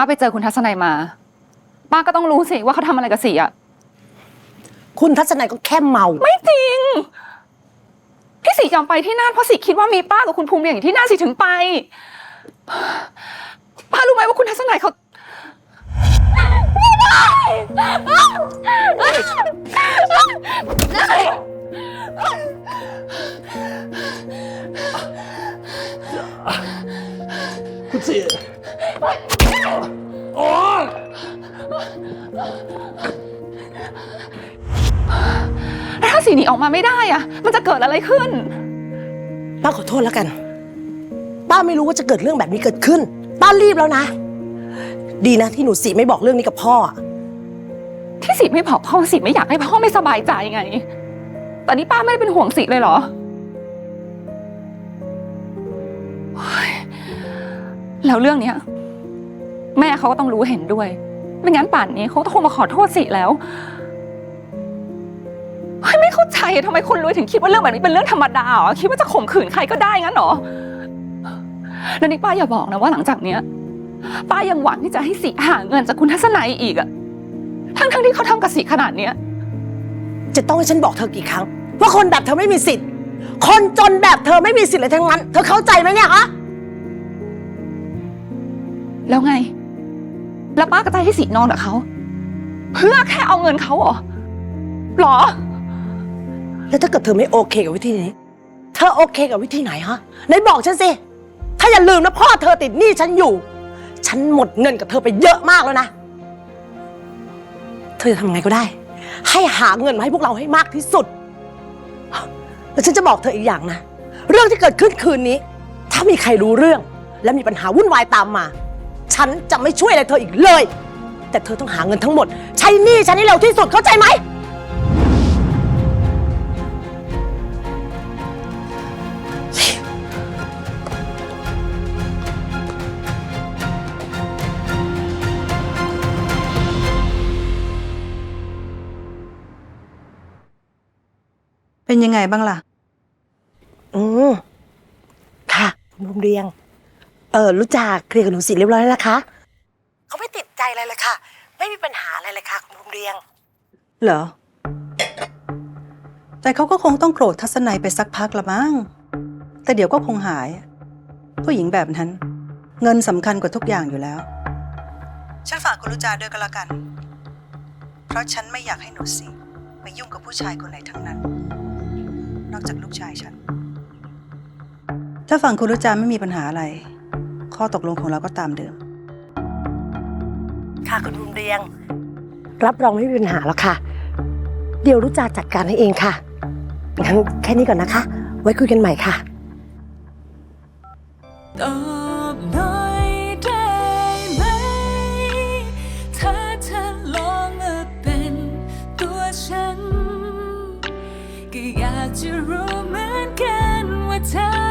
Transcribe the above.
ป้าไปเจอคุณทัศนัยมา ป้าก็ต้องรู้สิว่าเขาทำอะไรกับสีอะคุณทัศนัยก็แค่เมา ไม่จริง พี่สียอมไปที่น่านเพราะสีคิดว่ามีป้ากับคุณภูมิเรียนอยู่ที่น่านสีถึงไป ป้ารู้ไหมว่าคุณทัศนัยเขาคุณสี โอ้ยแล้วถ้าสีหนีออกมาไม่ได้อะมันจะเกิดอะไรขึ้น ป้าขอโทษแล้วกัน ป้าไม่รู้ว่าจะเกิดเรื่องแบบนี้เกิดขึ้น ป้ารีบแล้วนะ ดีนะที่หนูสีไม่บอกเรื่องนี้กับพ่ออะที่สีไม่บอกพ่อสีไม่อยากให้พ่อไม่สบายใจไง แต่นี่ป้าไม่ได้เป็นห่วงสีเลยเหรอเฮ้ยแล้วเรื่องเนี้ย แม่เขาก็ต้องรู้เห็นด้วย ไม่งั้นป่านนี้เขาต้องคงมาขอโทษสิแล้วเฮ้ยไม่เข้าใจอะทำไมคนรวยถึงคิดว่าเรื่องแบบนี้เป็นเรื่องธรรมดาเหรอคิดว่าจะข่มขืนใครก็ได้งั้นเหรอแล้วนี่ป้าอย่าบอกนะว่าหลังจากเนี้ย ป้ายังหวังที่จะให้สีหาเงินจากคุณทัศนัยอีกอะทั้งทั้งๆที่เขาทำกับสีขนาดเนี้ย จะต้องให้ฉันบอกเธอกี่ครั้งว่าคนแบบเธอไม่มีสิทธิ์ คนจนแบบเธอไม่มีสิทธิ์เลยทั้งนั้น เธอเข้าใจไหมเนี่ยฮะ แล้วไง แล้วป้าก็จะให้สีนอนกับเขา เพื่อแค่เอาเงินเขาเหรอหรอ แล้วถ้าเกิดเธอไม่โอเคกับวิธีนี้ เธอโอเคกับวิธีไหนฮะไหนบอกฉันสิ ถ้าอย่าลืมนะพ่อเธอติดหนี้ฉันอยู่ ฉันหมดเงินกับเธอไปเยอะมากแล้วนะ เธอจะทำไงก็ได้ ให้หาเงินมาให้พวกเราให้มากที่สุด แล้วฉันจะบอกเธออีกอย่างนะ เรื่องที่เกิดขึ้นคืนนี้ ถ้ามีใครรู้เรื่อง และมีปัญหาวุ่นวายตามมา ฉันจะไม่ช่วยอะไรเธออีกเลย แต่เธอต้องหาเงินทั้งหมด ใช้หนี้ฉันให้เร็วที่สุดเข้าใจไหม เป็นยังไงบ้างล่ะ อืมค่ะคุณบุมเรียง เออรู้จักเคลียร์กับหนูสิเรียบร้อยแล้วนะคะ เขาไม่ติดใจอะไรเลยค่ะ ไม่มีปัญหาอะไรเลยค่ะคุณบุมเรียง เหรอ แต่เขาก็คงต้องโกรธทัศนัยไปสักพักละมั้ง แต่เดี๋ยวก็คงหาย ผู้หญิงแบบนั้น เงินสำคัญกว่าทุกอย่างอยู่แล้ว ฉันฝากคุณรุจาด้วยกันละกัน เพราะฉันไม่อยากให้หนูสิไปยุ่งกับผู้ชายคนไหนทั้งนั้น นอกจากลูกชายฉัน ถ้าฝั่งคุณรุจาไม่มีปัญหาอะไร ข้อตกลงของเราก็ตามเดิม ค่ะคุณบุมเรียง รับรองไม่มีปัญหาแล้วค่ะ เดี๋ยวรู้จักจัดการให้เองค่ะ งั้นแค่นี้ก่อนนะคะ ไว้คุยกันใหม่ค่ะ ตอบหน่อยได้ไหม ถ้าเธอลองมาเป็นตัวฉัน ก็อยากจะรู้เหมือนกันว่าเธอ